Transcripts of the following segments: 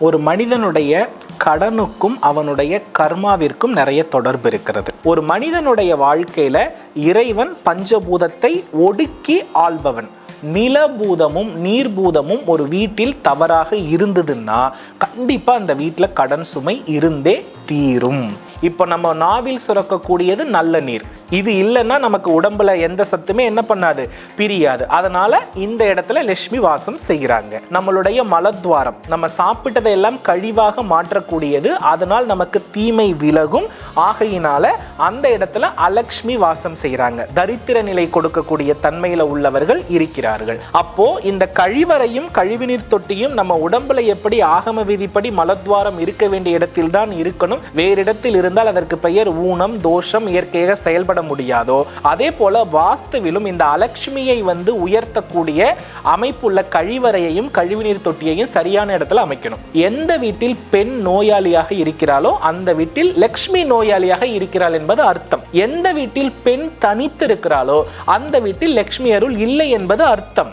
ஒரு மனிதனுடைய கடனுக்கும் அவனுடைய கர்மாவிற்கும் நிறைய தொடர்பு இருக்கிறது. ஒரு மனிதனுடைய வாழ்க்கையில இறைவன் பஞ்சபூதத்தை ஒடுக்கி ஆள்பவன். நிலபூதமும் நீர்பூதமும் ஒரு வீட்டில் தவறாக இருந்ததுன்னா கண்டிப்பா அந்த வீட்டில் கடன் சுமை இருந்தே தீரும். இப்போ நம்ம நாவில் சுரக்கக்கூடியது நல்ல நீர். இது இல்லைன்னா நமக்கு உடம்புல எந்த சத்துமே என்ன பண்ணாது? பிரியாது. அதனால இந்த இடத்துல லட்சுமி வாசம் செய்கிறாங்க. நம்மளுடைய மலத்வாரம் நம்ம சாப்பிட்டதை எல்லாம் கழிவாக மாற்றக்கூடியது. அதனால் நமக்கு தீமை விலகும். ஆகையினால அந்த இடத்துல அலக்ஷ்மி வாசம் செய்கிறாங்க. தரித்திர நிலை கொடுக்கக்கூடிய தன்மையில உள்ளவர்கள் இருக்கிறார்கள். அப்போ இந்த கழிவறையும் கழிவுநீர் தொட்டியும் நம்ம உடம்புல எப்படி ஆகம விதிப்படி மலத்வாரம் இருக்க வேண்டிய இடத்தில் தான் இருக்கணும். வேறு இடத்தில் இருந்தால் அதற்கு பெயர் ஊனம் தோஷம் இயற்கையாக செயல்பட முடியாதோ. அதே போல வாஸ்துவிலும் இந்த அலட்சுமியை வந்து உயர்த்தக்கூடிய அமைப்புள்ள கழிவறையையும் கழிவுநீர் தொட்டியையும் சரியான இடத்துல அமைக்கணும். எந்த வீட்டில் பெண் நோயாளியாக இருக்கிறாளோ அந்த வீட்டில் லக்ஷ்மி நோயாளியாக இருக்கிறாள் என்பது அர்த்தம். எந்த வீட்டில் பெண் தனித்து இருக்கிறாளோ அந்த வீட்டில் லக்ஷ்மி அருள் இல்லை என்பது அர்த்தம்.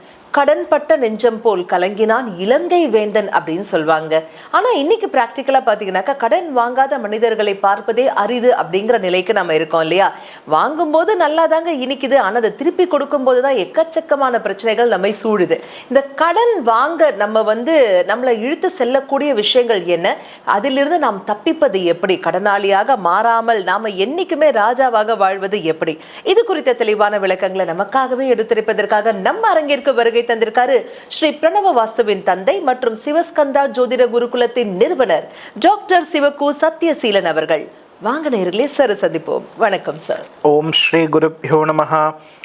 கடன்பட்ட நெஞ்சம் போல் கலங்கினான் இலங்கை வேந்தன் அப்படின்னு சொல்லுவாங்க ஆனா இன்னைக்கு பிராக்டிக்கலா பாத்தீங்கன்னாக்கா கடன் வாங்காத மனிதர்களை பார்ப்பதே அரிது அப்படிங்கிற நிலைக்கு நம்ம இருக்கோம் இல்லையா? வாங்கும்போது நல்லா தாங்க இனிக்குது ஆனா அதை திருப்பி கொடுக்கும் போதுதான் எக்கச்சக்கமான பிரச்சனைகள் நம்மை சூழுது இந்த கடன் வாங்க நம்ம வந்து நம்மளை இழுத்து செல்லக்கூடிய விஷயங்கள் என்ன? அதிலிருந்து நாம் தப்பிப்பது எப்படி? கடனாளியாக மாறாமல் நாம என்னைக்குமே ராஜாவாக வாழ்வது எப்படி? இது குறித்த தெளிவான விளக்கங்களை நமக்காகவே எடுத்திருப்பதற்காக நம்ம அரங்கிற்கு வருகை தந்திருக்காரு ஸ்ரீ பிரணவ வாசுவின் தந்தை மற்றும் சிவஸ்கந்தா ஜோதிட குருகுலத்தின் நிறுவனர் டாக்டர் சிவகு சத்யசீலன் அவர்கள். வாங்க நேர்களே சார் சந்திப்போம். வணக்கம் சார். ஓம் ஸ்ரீ குருப்யோ நமஹா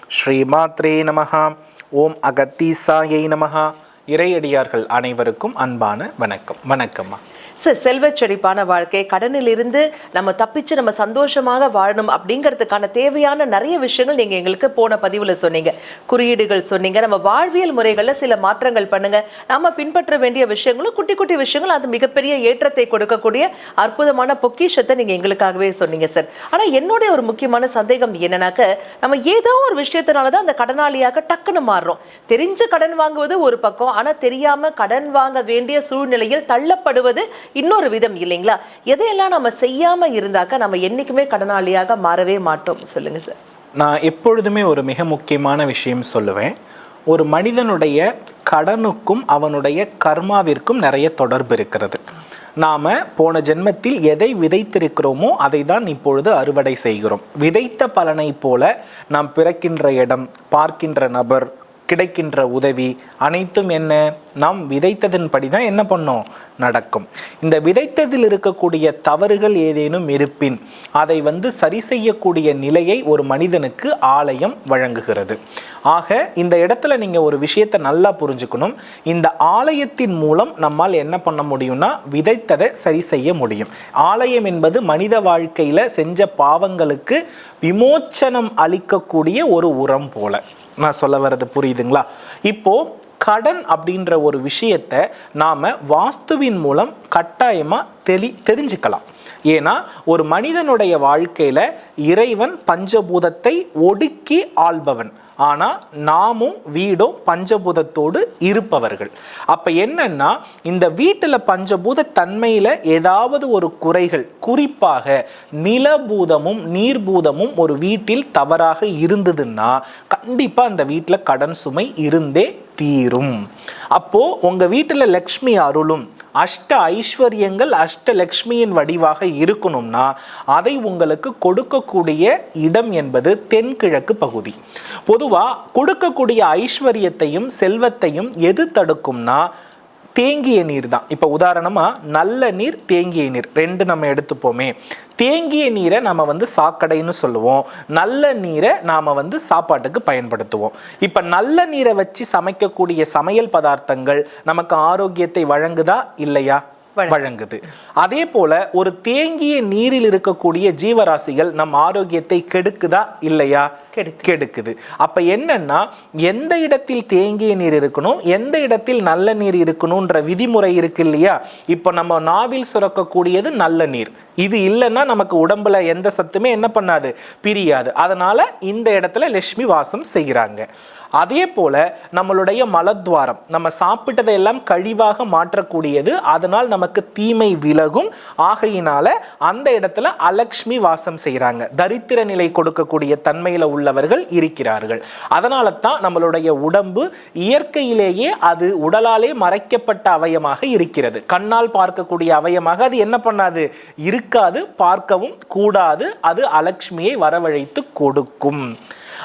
ஸ்ரீ மாத்ரே நமஹா ஓம் அகத்தீசாயை நமஹா. இறையடியார்கள் அனைவருக்கும் அன்பான வணக்கம். வணக்கம்மா. சார் செல்வ செழிப்பான வாழ்க்கை கடனில் இருந்து நம்ம தப்பிச்சு நம்ம சந்தோஷமாக வாழணும் அப்படிங்கிறதுக்கான தேவையான நிறைய விஷயங்கள் நீங்க எங்களுக்கு போன பதிவுல சொன்னீங்க. குறியீடுகள் சொன்னீங்க. நம்ம வாழ்வியல் முறைகள்ல சில மாற்றங்கள் பண்ணுங்க. நம்ம பின்பற்ற வேண்டிய விஷயங்களும் குட்டி குட்டி விஷயங்கள் அது மிகப்பெரிய ஏற்றத்தை கொடுக்கக்கூடிய அற்புதமான பொக்கிஷத்தை நீங்க எங்களுக்காகவே சொன்னீங்க சார். ஆனா என்னுடைய ஒரு முக்கியமான சந்தேகம் என்னன்னாக்க நம்ம ஏதோ ஒரு விஷயத்தினால தான் அந்த கடனாளியாக டக்குன்னு மாறுறோம். தெரிஞ்சு கடன் வாங்குவது ஒரு பக்கம் ஆனா தெரியாம கடன் வாங்க வேண்டிய சூழ்நிலையில் தள்ளப்படுவது இன்னொரு விதம் இல்லைங்களா? எதையெல்லாம் நம்ம செய்யாம இருந்தாக்க நம்ம என்னைக்குமே கடனாளியாக மாறவே மாட்டோம். சொல்லுங்க சார். நான் எப்பொழுதுமே ஒரு மிக முக்கியமான விஷயம் சொல்லுவேன். ஒரு மனிதனுடைய கடனுக்கும் அவனுடைய கர்மாவிற்கும் நிறைய தொடர்பு இருக்கிறது. நாம் போன ஜென்மத்தில் எதை விதைத்திருக்கிறோமோ அதை தான் இப்பொழுது அறுவடை செய்கிறோம். விதைத்த பலனை போல நாம் பிறக்கின்ற இடம் பார்க்கின்ற நபர் கிடைக்கின்ற உதவி அனைத்தும் என்ன? நாம் விதைத்ததன்படி தான் என்ன பண்ணோம்? நடக்கும். இந்த விதைத்ததில் இருக்கக்கூடிய தவறுகள் ஏதேனும் இருப்பின் அதை வந்து சரி செய்யக்கூடிய நிலையை ஒரு மனிதனுக்கு ஆலயம் வழங்குகிறது. ஆக இந்த இடத்துல நீங்க ஒரு விஷயத்தை நல்லா புரிஞ்சுக்கணும். இந்த ஆலயத்தின் மூலம் நம்மால் என்ன பண்ண முடியும்னா விதைத்ததை சரி செய்ய முடியும். ஆலயம் என்பது மனித வாழ்க்கையில செஞ்ச பாவங்களுக்கு விமோச்சனம் அளிக்கக்கூடிய ஒரு உரம் போல. நான் சொல்ல வர்றது புரியுதுங்களா? இப்போ கடன் அப்படின்ற ஒரு விஷயத்தை நாம் வாஸ்துவின் மூலம் கட்டாயமாக தெளி தெரிஞ்சுக்கலாம். ஏன்னா ஒரு மனிதனுடைய வாழ்க்கையில் இறைவன் பஞ்சபூதத்தை ஒடுக்கி ஆள்பவன். ஆனால் நாமும் வீடும் பஞ்சபூதத்தோடு இருப்பவர்கள். அப்போ என்னன்னா இந்த வீட்டில் பஞ்சபூத தன்மையில் ஏதாவது ஒரு குறைகள் குறிப்பாக நிலபூதமும் நீர்பூதமும் ஒரு வீட்டில் தவறாக இருந்ததுன்னா கண்டிப்பாக அந்த வீட்டில் கடன் சுமை இருந்தே தீரும். அப்போ உங்க வீட்டில் லக்ஷ்மி அருளும் அஷ்ட ஐஸ்வர்யங்கள் அஷ்ட லக்ஷ்மியின் வடிவாக இருக்கணும்னா அதை உங்களுக்கு கொடுக்கக்கூடிய இடம் என்பது தென்கிழக்கு பகுதி. பொதுவாக கொடுக்கக்கூடிய ஐஸ்வர்யத்தையும் செல்வத்தையும் எது தடுக்கும்னா தேங்கிய நீர் தான். இப்போ உதாரணமாக நல்ல நீர் தேங்கிய நீர். ரெண்டு நம்ம எடுத்துப்போமே. தேங்கிய நீரை நம்ம வந்து சாக்கடைன்னு சொல்லுவோம். நல்ல நீரை நாம் வந்து சாப்பாட்டுக்கு பயன்படுத்துவோம். இப்போ நல்ல நீரை வச்சு சமைக்கக்கூடிய சமையல் பதார்த்தங்கள் நமக்கு ஆரோக்கியத்தை வழங்குதா இல்லையா? வழங்குது. அதே போல ஒரு தேங்கிய நீரில் இருக்கக்கூடிய ஜீவராசிகள் நம் ஆரோக்கியத்தை கெடுக்குதா இல்லையா? கெடுக்கு. கெடுக்குது. அப்ப என்னன்னா எந்த இடத்தில் தேங்கிய நீர் இருக்கணும் எந்த இடத்தில் நல்ல நீர் இருக்கணும்ன்ற விதிமுறை இருக்கு இல்லையா? இப்ப நம்ம நாவில் சுரக்கக்கூடியது நல்ல நீர். இது இல்லைன்னா நமக்கு உடம்புல எந்த சத்துமே என்ன பண்ணாது? பிரியாது. அதனால இந்த இடத்துல லட்சுமி வாசம் செய்கிறாங்க அதே போல நம்மளுடைய மலத்வாரம் நம்ம சாப்பிட்டதை எல்லாம் கழிவாக மாற்றக்கூடியது. அதனால் நமக்கு தீமை விலகும். ஆகையினால அந்த இடத்துல அலக்ஷ்மி வாசம் செய்கிறாங்க தரித்திர நிலை கொடுக்கக்கூடிய தன்மையில் உள்ளவர்கள் இருக்கிறார்கள். அதனால தான் நம்மளுடைய உடம்பு இயற்கையிலேயே அது உடலாலே மறைக்கப்பட்ட அவயமாக இருக்கிறது. கண்ணால் பார்க்கக்கூடிய அவயமாக அது என்ன பண்ணாது? இருக்காது பார்க்கவும் கூடாது. அது அலக்ஷ்மியை வரவழைத்து கொடுக்கும்.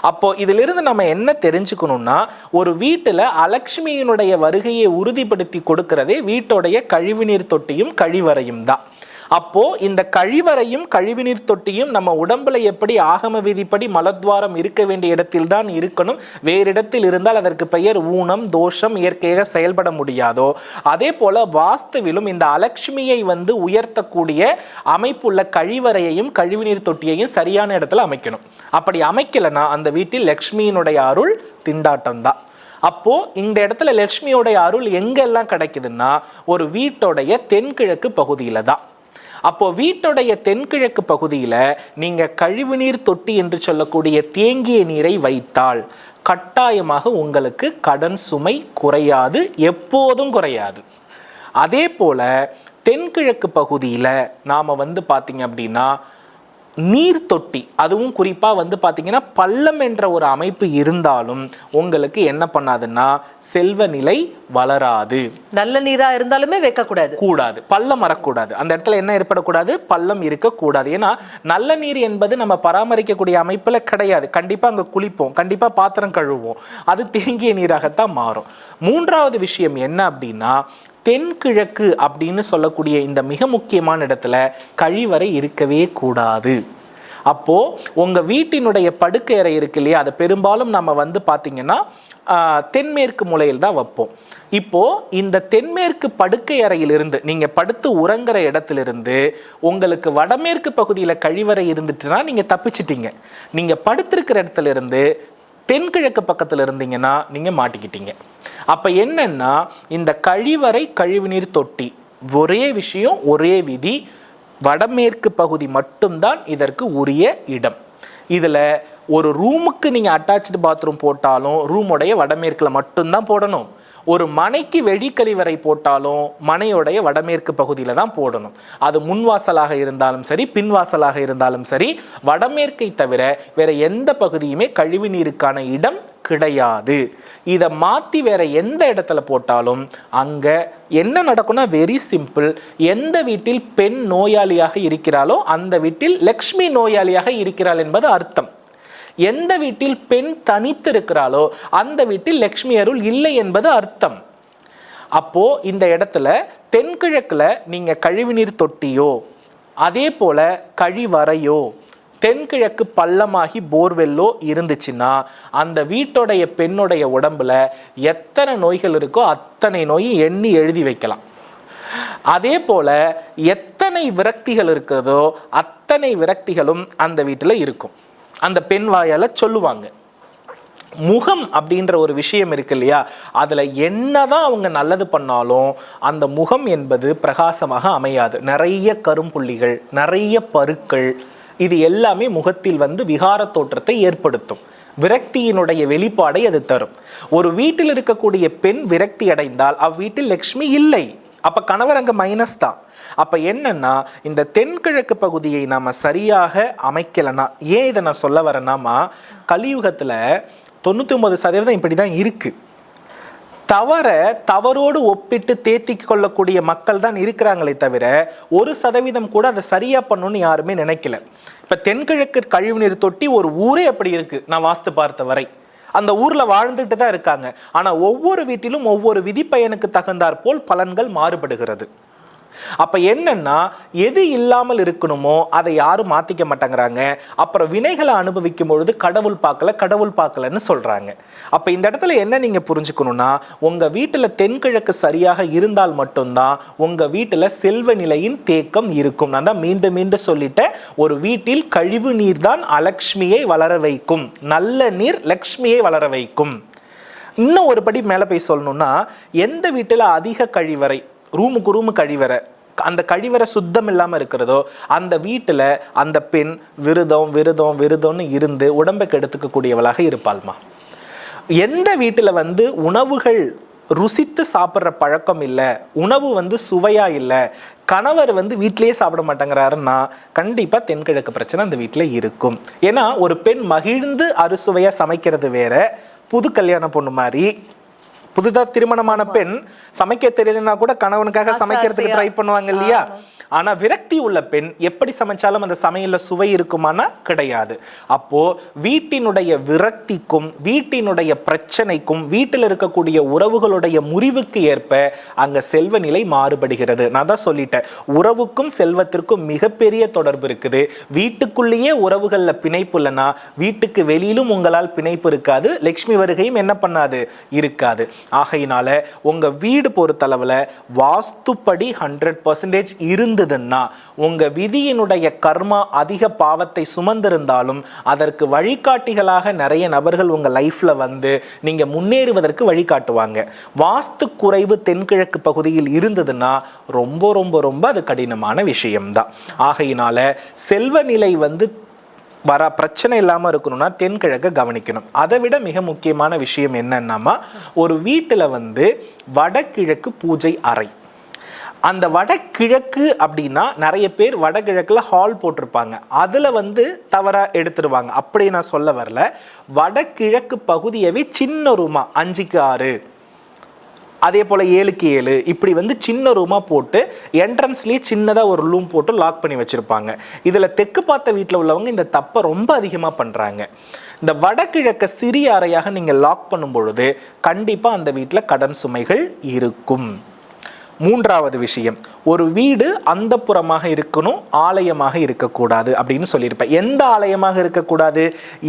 அப்போ இதிலிருந்து நம்ம என்ன தெரிஞ்சுக்கணும்னா ஒரு வீட்டில் அலக்ஷ்மியினுடைய வருகையை உறுதிப்படுத்தி கொடுக்கிறதே வீட்டுடைய கழிவுநீர் தொட்டியும் கழிவறையும் தான். அப்போ இந்த கழிவறையும் கழிவுநீர் தொட்டியும் நம்ம உடம்புல எப்படி ஆகம விதிப்படி மலத்வாரம் இருக்க வேண்டிய இடத்தில் தான் இருக்கணும். வேறு இடத்தில் இருந்தால் அதற்கு பெயர் ஊனம் தோஷம் இயற்கையாக செயல்பட முடியாதோ. அதே போல வாஸ்துவிலும் இந்த அலக்ஷ்மியை வந்து உயர்த்தக்கூடிய அமைப்புள்ள கழிவறையையும் கழிவுநீர் தொட்டியையும் சரியான இடத்துல அமைக்கணும். அப்படி அமைக்கலைன்னா அந்த வீட்டில் லக்ஷ்மியினுடைய அருள் திண்டாட்டம் தான் அப்போ இந்த இடத்துல லட்சுமியோடைய அருள் எங்கெல்லாம் கிடைக்குதுன்னா ஒரு வீட்டோடைய தென்கிழக்கு பகுதியில் தான் அப்போ வீட்டுடைய தென்கிழக்கு பகுதியில் நீங்க கழிவுநீர் தொட்டி என்று சொல்லக்கூடிய தேங்கிய நீரை வைத்தால் கட்டாயமாக உங்களுக்கு கடன் சுமை குறையாது எப்போதும் குறையாது. அதே போல தென்கிழக்கு பகுதியில் நாம வந்து பார்த்திங்க அப்படின்னா நீர் தொட்டி அதுவும் குறிப்பாக வந்து பார்த்தீங்கன்னா பள்ளம் என்ற ஒரு அமைப்பு இருந்தாலும் உங்களுக்கு என்ன பண்ணாதுன்னா செல்வ நிலை வளராது. நல்ல நீரா இருந்தாலுமே வைக்கக்கூடாது. கூடாது. பள்ளம் வரக்கூடாது. அந்த இடத்துல என்ன ஏற்படக்கூடாது? பள்ளம் இருக்கக்கூடாது. ஏன்னா நல்ல நீர் என்பது நம்ம பராமரிக்கக்கூடிய அமைப்புல கிடையாது. கண்டிப்பா அங்க குளிப்போம். கண்டிப்பா பாத்திரம் கழுவுவோம். அது தேங்கிய நீராகத்தான் மாறும். மூன்றாவது விஷயம் என்ன அப்படின்னா தென்கிழக்கு அப்படின்னு சொல்லக்கூடிய இந்த மிக முக்கியமான இடத்துல கழிவறை இருக்கவே கூடாது. அப்போ உங்க வீட்டினுடைய படுக்கை அறை இருக்கு இல்லையா? அதை பெரும்பாலும் நம்ம வந்து பார்த்திங்கன்னா தென்மேற்கு மூலையில் தான் வைப்போம். இப்போ இந்த தென்மேற்கு படுக்கை அறையிலிருந்து நீங்க படுத்து உறங்குற இடத்திலிருந்து உங்களுக்கு வடமேற்கு பகுதியில் கழிவறை இருந்துட்டுனா நீங்க தப்பிச்சிட்டீங்க. நீங்க படுத்திருக்கிற இடத்துல இருந்து தென்கிழக்கு பக்கத்தில் இருந்தீங்கன்னா நீங்கள் மாட்டிக்கிட்டீங்க. அப்போ என்னன்னா இந்த கழிவறை கழிவுநீர் தொட்டி ஒரே விஷயம் ஒரே விதி வடமேற்கு பகுதி மட்டும்தான் இதற்கு உரிய இடம். இதில் ஒரு ரூமுக்கு நீங்கள் அட்டாச்சு பாத்ரூம் போட்டாலும் ரூமுடைய வடமேற்கில் மட்டும்தான் போடணும். ஒரு மனைக்கு வெளிக்கழிவறை போட்டாலும் மனையுடைய வடமேற்கு பகுதியில் தான் போடணும். அது முன்வாசலாக இருந்தாலும் சரி பின்வாசலாக இருந்தாலும் சரி வடமேற்கை தவிர வேற எந்த பகுதியுமே கழிவு நீருக்கான இடம் கிடையாது. இதை மாற்றி வேற எந்த இடத்துல போட்டாலும் அங்கே என்ன நடக்கும்னா வெரி சிம்பிள் எந்த வீட்டில் பெண் நோயாளியாக இருக்கிறாளோ அந்த வீட்டில் லக்ஷ்மி நோயாளியாக இருக்கிறாள் என்பது அர்த்தம். எந்த வீட்டில் பெண் தனித்து இருக்கிறாளோ அந்த வீட்டில் லக்ஷ்மி அருள் இல்லை என்பது அர்த்தம். அப்போ இந்த இடத்துல தென்கிழக்கில் நீங்க கழிவுநீர் தொட்டியோ அதே போல கழிவறையோ தென்கிழக்கு பள்ளமாகி போர்வெல்லோ இருந்துச்சுன்னா அந்த வீட்டுடைய பெண்ணுடைய உடம்புல எத்தனை நோய்கள் இருக்கோ அத்தனை நோயும் எண்ணி எழுதி வைக்கலாம். அதே போல எத்தனை விரக்திகள் இருக்கிறதோ அத்தனை விரக்திகளும் அந்த வீட்டில் இருக்கும். அந்த பெண் வாயால் சொல்லுவாங்க. முகம் அப்படின்ற ஒரு விஷயம் இருக்கு இல்லையா? அதில் என்னதான் அவங்க நல்லது பண்ணாலும் அந்த முகம் என்பது பிரகாசமாக அமையாது. நிறைய கரும்புள்ளிகள் நிறைய பருக்கள் இது எல்லாமே முகத்தில் வந்து விகார தோற்றத்தை ஏற்படுத்தும். விரக்தியினுடைய வெளிப்பாடை அது தரும். ஒரு வீட்டில் இருக்கக்கூடிய பெண் விரக்தி அடைந்தால் அவ்வீட்டில் லக்ஷ்மி இல்லை. அப்போ கணவர் அங்கே மைனஸ் தான். அப்போ என்னென்னா இந்த தென்கிழக்கு பகுதியை நாம் சரியாக அமைக்கலைன்னா ஏன் இதை நான் சொல்ல வரேன்னாமா கலியுகத்தில் தொண்ணூற்றி ஒன்பது சதவீதம் இப்படி தான் இருக்குது தவற தவறோடு ஒப்பிட்டு தேத்திக் கொள்ளக்கூடிய மக்கள் தான் இருக்கிறாங்களே தவிர ஒரு சதவீதம் கூட அதை சரியாக பண்ணணும்னு யாருமே நினைக்கல. இப்போ தென்கிழக்கு கழிவுநீர் தொட்டி ஒரு ஊரே அப்படி இருக்குது நான் வாஸ்து பார்த்த வரை. அந்த ஊர்ல வாழ்ந்துட்டு தான் இருக்காங்க. ஆனா ஒவ்வொரு வீட்டிலும் ஒவ்வொரு விதிப்பயனுக்கு தகுந்தாற் போல் பலன்கள் மாறுபடுகிறது. அப்போ என்னன்னா எது இல்லாமல் இருக்கணுமோ அதை யாரும் மாற்றிக்க மாட்டேங்கிறாங்க. அப்புறம் வினைகளை அனுபவிக்கும் பொழுது கடவுள் பார்க்கல கடவுள் பார்க்கலன்னு சொல்கிறாங்க அப்போ இந்த இடத்துல என்ன நீங்கள் புரிஞ்சுக்கணும்னா உங்கள் வீட்டில் தென்கிழக்கு சரியாக இருந்தால் மட்டும்தான் உங்கள் வீட்டில் செல்வ நிலையின் தேக்கம் இருக்கும். நான் தான் மீண்டும் மீண்டும் சொல்லிட்டேன் ஒரு வீட்டில் கழிவு நீர் தான் அலக்ஷ்மியை வளர வைக்கும். நல்ல நீர் லக்ஷ்மியை வளர வைக்கும். இன்னும் ஒரு படி மேலே போய் சொல்லணும்னா எந்த வீட்டில் அதிக கழிவறை ரூமுக்கு ரூமு கழிவறை. அந்த கழிவறை சுத்தம் இல்லாமல் இருக்கிறதோ அந்த வீட்டில் அந்த பெண் விரதம் விரதம் விரதம்னு இருந்து உடம்பை கெடுத்துக்கக்கூடியவளாக இருப்பாள்மா. எந்த வீட்டில் வந்து உணவுகள் ருசித்து சாப்பிட்ற பழக்கம் இல்லை உணவு வந்து சுவையாக இல்லை கணவர் வந்து வீட்டிலேயே சாப்பிட மாட்டேங்கிறாருன்னா கண்டிப்பாக தென்கிழக்கு பிரச்சனை அந்த வீட்டில் இருக்கும். ஏன்னா ஒரு பெண் மகிழ்ந்து அறுசுவையாக சமைக்கிறது வேற புது கல்யாண பொண்ணு மாதிரி புதுதா திருமணமான பெண் சமைக்க தெரியலன்னா கூட கணவனுக்காக சமைக்கிறதுக்கு. ட்ரை பண்ணுவாங்க இல்லையா ஆனால் விரக்தி உள்ள பெண் எப்படி சமைச்சாலும் அந்த சமையலில் சுவை இருக்குமானா கிடையாது. அப்போ வீட்டினுடைய விரக்திக்கும் வீட்டினுடைய பிரச்சனைக்கும் வீட்டில் இருக்கக்கூடிய உறவுகளுடைய முறிவுக்கு ஏற்ப அங்கே செல்வ நிலை மாறுபடுகிறது. நான் தான் சொல்லிட்டேன். உறவுக்கும் செல்வத்திற்கும் மிகப்பெரிய தொடர்பு இருக்குது. வீட்டுக்குள்ளேயே உறவுகளில் பிணைப்பு இல்லைன்னா வீட்டுக்கு வெளியிலும் உங்களால் பிணைப்பு இருக்காது. லக்ஷ்மி வருகையும் என்ன பண்ணாது? இருக்காது. ஆகையினால உங்கள் வீடு பொறுத்தளவில் வாஸ்துப்படி ஹண்ட்ரட் பர்சன்டேஜ் இருந்ததுன்னா உங்க விதியினுடைய கர்மா அதிக பாவத்தை சுமந்திருந்தாலும் அதற்கு வழிகாட்டிகளாக நிறைய நபர்கள் உங்க லைஃப்ல வந்து நீங்க முன்னேறுவதற்கு வழிகாட்டுவாங்க. வாஸ்து குறைவு தென்கிழக்கு பகுதியில் இருந்ததுன்னா ரொம்ப ரொம்ப ரொம்ப அது கடினமான விஷயம்தான். ஆகையினால செல்வ நிலை வந்து வர பிரச்சனை இல்லாமல் இருக்கணும்னா தென்கிழக்க கவனிக்கணும். அதை விட மிக முக்கியமான விஷயம் என்னன்னா ஒரு வீட்டில் வந்து வடகிழக்கு பூஜை அறை. அந்த வடகிழக்கு அப்படின்னா நிறைய பேர் வடகிழக்கில் ஹால் போட்டிருப்பாங்க. அதில் வந்து தவறாக எடுத்துருவாங்க. அப்படி நான் சொல்ல வரல. வடகிழக்கு பகுதியவே சின்ன ரூமா அஞ்சுக்கு ஆறு. அதே போல் ஏழுக்கு ஏழு. இப்படி வந்து சின்ன ரூமாக போட்டு என்ட்ரன்ஸ்லேயே சின்னதாக ஒரு ரூம் போட்டு லாக் பண்ணி வச்சுருப்பாங்க. இதில் தெற்கு பார்த்த வீட்டில் உள்ளவங்க இந்த தப்பை ரொம்ப அதிகமாக பண்ணுறாங்க இந்த வடகிழக்க சிறிய அறையாக நீங்கள் லாக் பண்ணும் பொழுது கண்டிப்பாக அந்த வீட்டில் கடன் சுமைகள் இருக்கும். மூன்றாவது விஷயம் ஒரு வீடு அந்தப்புறமாக இருக்கணும் ஆலயமாக இருக்கக்கூடாது அப்படின்னு சொல்லியிருப்பேன். எந்த ஆலயமாக இருக்கக்கூடாது?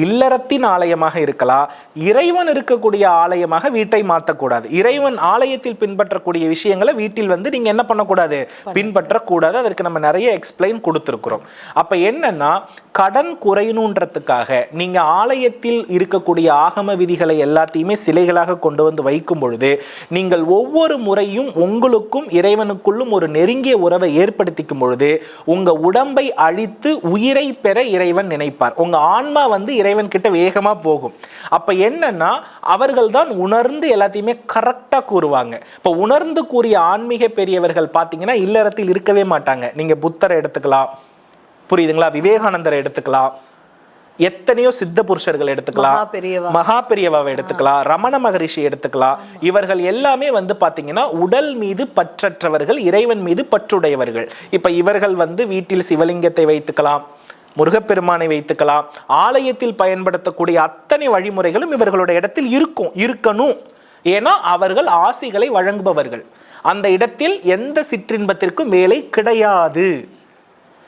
இல்லறத்தின் ஆலயமாக இருக்கலாம். இறைவன் இருக்கக்கூடிய ஆலயமாக வீட்டை மாற்றக்கூடாது இறைவன் ஆலயத்தில் பின்பற்றக்கூடிய விஷயங்களை வீட்டில் வந்து நீங்க என்ன பண்ணக்கூடாது? பின்பற்றக்கூடாது. அதற்கு நம்ம நிறைய எக்ஸ்பிளைன் கொடுத்துருக்குறோம். அப்ப என்னன்னா கடன் குறையணுன்றதுக்காக நீங்க ஆலயத்தில் இருக்கக்கூடிய ஆகம விதிகளை எல்லாத்தையுமே சிலைகளாக கொண்டு வந்து வைக்கும் பொழுது நீங்கள் ஒவ்வொரு முறையும் உங்களுக்கும் இறைவனுக்குள்ளும் ஒரு நெருங்கிய உறவை ஏற்படுத்திக்கும் பொழுது உங்க உடம்பை அழித்து உயிரை பெற இறைவன் நினைப்பார். உங்க ஆன்மா வந்து இறைவன் கிட்ட வேகமா போகும். அப்ப என்னன்னா அவர்கள் தான் உணர்ந்து எல்லாத்தையுமே கரெக்டா கூறுவாங்க. இப்ப உணர்ந்து கூறிய ஆன்மீக பெரியவர்கள் பாத்தீங்கன்னா இல்லறத்தில் இருக்கவே மாட்டாங்க. நீங்க புத்தரை எடுத்துக்கலாம். புரியுதுங்களா? விவேகானந்தரை எடுத்துக்கலாம். எத்தனையோ சித்த புருஷர்கள் எடுத்துக்கலாம். மகா பெரியவா. மகா பெரியவாவை எடுத்துக்கலாம். ரமண மகரிஷி எடுத்துக்கலாம். இவர்கள் எல்லாமே வந்து பாத்தீங்கன்னா உடல் மீது பற்றற்றவர்கள் இறைவன் மீது பற்றுடையவர்கள். இப்ப இவர்கள் வந்து வீட்டில் சிவலிங்கத்தை வைத்துக்கலாம் முருகப்பெருமானை வைத்துக்கலாம். ஆலயத்தில் பயன்படுத்தக்கூடிய அத்தனை வழிமுறைகளும் இவர்களுடைய இடத்தில் இருக்கும் இருக்கணும். ஏன்னா அவர்கள் ஆசிகளை வழங்குபவர்கள். அந்த இடத்தில் எந்த சிற்றின்பத்திற்கும் வேலை கிடையாது.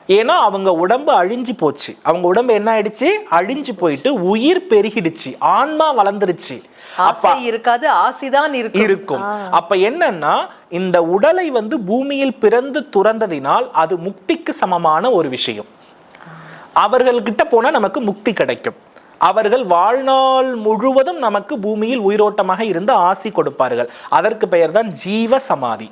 ஏன்னா அவங்க உடம்பு அழிஞ்சு போச்சு. அவங்க உடம்பு என்ன ஆயிடுச்சு? அழிஞ்சு போயிட்டு உயிர் பெருகிடுச்சு. ஆன்மா வளர்ந்துருச்சு. அப்ப இருக்காது ஆசைதான் இருக்கும். இருக்கும். அப்ப என்னன்னா இந்த உடலை வந்து பூமியில் பிறந்து துறந்ததினால் அது முக்திக்கு சமமான ஒரு விஷயம். அவர்கள்கிட்ட போனா நமக்கு முக்தி கிடைக்கும். அவர்கள் வாழ்நாள் முழுவதும் நமக்கு பூமியில் உயிரோட்டமாக இருந்து ஆசி கொடுப்பார்கள். அதற்கு பெயர் தான் ஜீவ சமாதி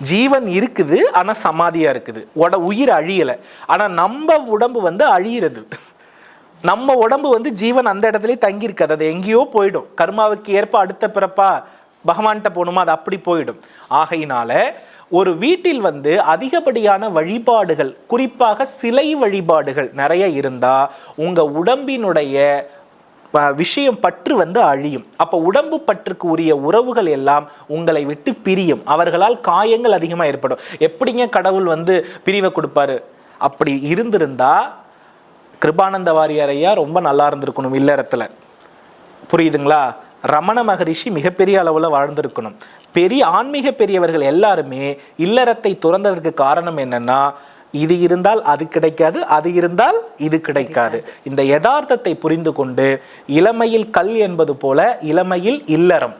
ஜீவன் இருக்குது ஆனால் சமாதியாக இருக்குது. உட உயிர் அழியலை. ஆனால் நம்ம உடம்பு வந்து அழியிறது. நம்ம உடம்பு வந்து ஜீவன் அந்த இடத்துலயே தங்கியிருக்காது அது எங்கேயோ போயிடும். கர்மாவுக்கு ஏற்ப அடுத்த பிறப்பா பகவான்கிட்ட போகணுமா? அது அப்படி போயிடும். ஆகையினால ஒரு வீட்டில் வந்து அதிகப்படியான வழிபாடுகள் குறிப்பாக சிலை வழிபாடுகள் நிறைய இருந்தா உங்க உடம்பினுடைய விஷயம் பற்று வந்து அழியும். அப்போ உடம்பு பற்றுக்கு உரிய உறவுகள் எல்லாம் உங்களை விட்டு பிரியும். அவர்களால் காயங்கள் அதிகமாக ஏற்படும். எப்படிங்க கடவுள் வந்து பிரிவை கொடுப்பாரு? அப்படி இருந்திருந்தா கிருபானந்த வாரியாரையா ரொம்ப நல்லா இருந்திருக்கணும் இல்லறத்துல. புரியுதுங்களா? ரமண மகரிஷி மிகப்பெரிய அளவில் வாழ்ந்திருக்கணும். பெரிய ஆன்மீக பெரியவர்கள் எல்லாருமே இல்லறத்தை துறந்ததற்கு காரணம் என்னன்னா இது இருந்தால் அது கிடைக்காது அது இருந்தால் இது கிடைக்காது. இந்த யதார்த்தத்தை புரிந்து கொண்டு இளமையில் கல் என்பது போல இளமையில் இல்லறம்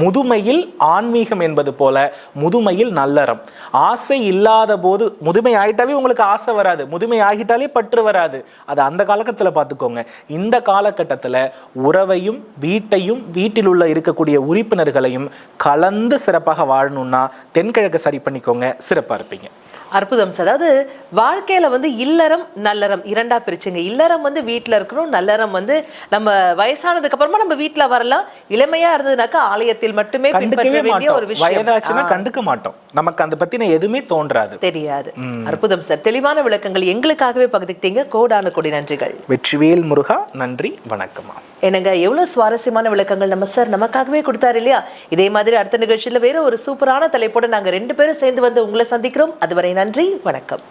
முதுமையில் ஆன்மீகம் என்பது போல முதுமையில் நல்லறம். ஆசை இல்லாத போது முதுமை ஆகிட்டாலே உங்களுக்கு ஆசை வராது முதுமை ஆகிட்டாலே பற்று வராது. அது அந்த காலகட்டத்தில் பார்த்துக்கோங்க. இந்த காலகட்டத்தில் உறவையும் வீட்டையும் வீட்டில் உள்ள இருக்கக்கூடிய உறுப்பினர்களையும் கலந்து சிறப்பாக வாழணும்னா தென்கிழக்கு சரி பண்ணிக்கோங்க சிறப்பாக இருப்பீங்க. அற்புதம் சார். அதாவது வாழ்க்கையில வந்து இல்லறம் நல்லறம் இரண்டா பிரிச்சுங்க. இல்லறம் வந்து வீட்ல இருக்கணும் நல்லறம் வந்து நம்ம வயசானதுக்கு அப்புறமா நம்ம வீட்ல வரலாம். இளமையா இருந்ததுனாக்கா ஆலயத்தில் மட்டுமே பின்பற்ற வேண்டிய ஒரு விஷயம். கண்டுக்க மாட்டோம். நமக்கு அந்த பத்தின எதுவுமே தோன்றாது. தெரியாது. அற்புதம் சார். தெளிவான விளக்கங்கள் எங்களுக்காகவே பகிர்ந்துக்கிட்டீங்க. கோடான கொடி நன்றிகள். வெற்றிவேல் முருகா நன்றி வணக்கமா என்னங்க எவ்வளவு சுவாரஸ்யமான விளக்கங்கள் நம்ம சார் நமக்காகவே கொடுத்தாரு இல்லையா? இதே மாதிரி அடுத்த நிகழ்ச்சியில வேற ஒரு சூப்பரான தலைப்போட நாங்க ரெண்டு பேரும் சேர்ந்து வந்து உங்களை சந்திக்கிறோம். அதுவரை நன்றி வணக்கம்.